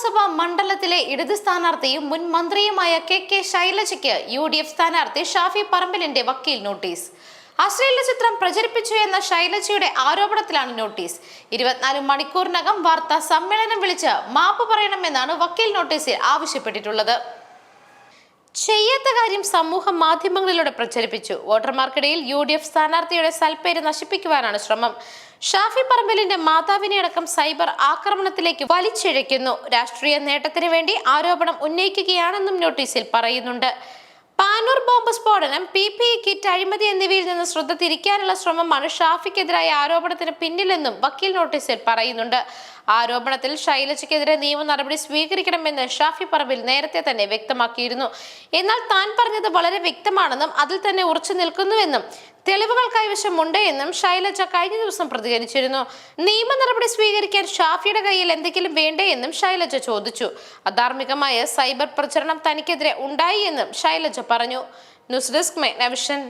ലോക്സഭാ മണ്ഡലത്തിലെ ഇടത് സ്ഥാനാർത്ഥിയും മുൻ മന്ത്രിയുമായ കെ കെ ശൈലജയ്ക്ക് യു ഡി എഫ് സ്ഥാനാർത്ഥി ഷാഫി പറമ്പിലിന്റെ വക്കീൽ നോട്ടീസ്. അശ്ലീല ചിത്രം പ്രചരിപ്പിച്ചു എന്ന ശൈലജയുടെ ആരോപണത്തിലാണ് നോട്ടീസ്. ഇരുപത്തിനാല് മണിക്കൂറിനകം വാർത്താ സമ്മേളനം വിളിച്ച് മാപ്പ് പറയണമെന്നാണ് വക്കീൽ നോട്ടീസിൽ ആവശ്യപ്പെട്ടിട്ടുള്ളത്. ചെയ്യാത്ത കാര്യം സമൂഹ മാധ്യമങ്ങളിലൂടെ പ്രചരിപ്പിച്ചു. വോട്ടർമാർക്കിടയിൽ യു ഡി എഫ് സ്ഥാനാർത്ഥിയുടെ സൽപ്പേര് നശിപ്പിക്കുവാനാണ് ശ്രമം. ഷാഫി പറമ്പലിന്റെ മാതാവിനെ അടക്കം സൈബർ ആക്രമണത്തിലേക്ക് വലിച്ചിഴയ്ക്കുന്നു. രാഷ്ട്രീയ നേട്ടത്തിന് വേണ്ടി ആരോപണം ഉന്നയിക്കുകയാണെന്നും നോട്ടീസിൽ പറയുന്നുണ്ട്. പാനൂർ ബോംബ് സ്ഫോടനം പി പി ഇ കിറ്റ് അഴിമതി എന്നിവയിൽ നിന്ന് ശ്രദ്ധ തിരിക്കാനുള്ള ശ്രമമാണ് ഷാഫിക്കെതിരായ ആരോപണത്തിന് പിന്നിലെന്നും വക്കീൽ നോട്ടീസിൽ പറയുന്നുണ്ട്. ആരോപണത്തിൽ ശൈലജയ്ക്കെതിരെ നിയമ നടപടി സ്വീകരിക്കണമെന്ന് ഷാഫി പറമ്പിൽ നേരത്തെ തന്നെ വ്യക്തമാക്കിയിരുന്നു. എന്നാൽ താൻ പറഞ്ഞത് വളരെ വ്യക്തമാണെന്നും അതിൽ തന്നെ ഉറച്ചു നിൽക്കുന്നുവെന്നും തെളിവുകൾ കൈവശമുണ്ട് എന്നും ശൈലജ കഴിഞ്ഞ ദിവസം പ്രതികരിച്ചിരുന്നു. നിയമ നടപടി സ്വീകരിക്കാൻ ഷാഫിയുടെ കയ്യിൽ എന്തെങ്കിലും വേണ്ടേ എന്നും ശൈലജ ചോദിച്ചു. അധാർമികമായ സൈബർ പ്രചരണം തനിക്കെതിരെ ഉണ്ടായി എന്നും ശൈലജ പറഞ്ഞു. News desk മെഗ്നവിഷൻ.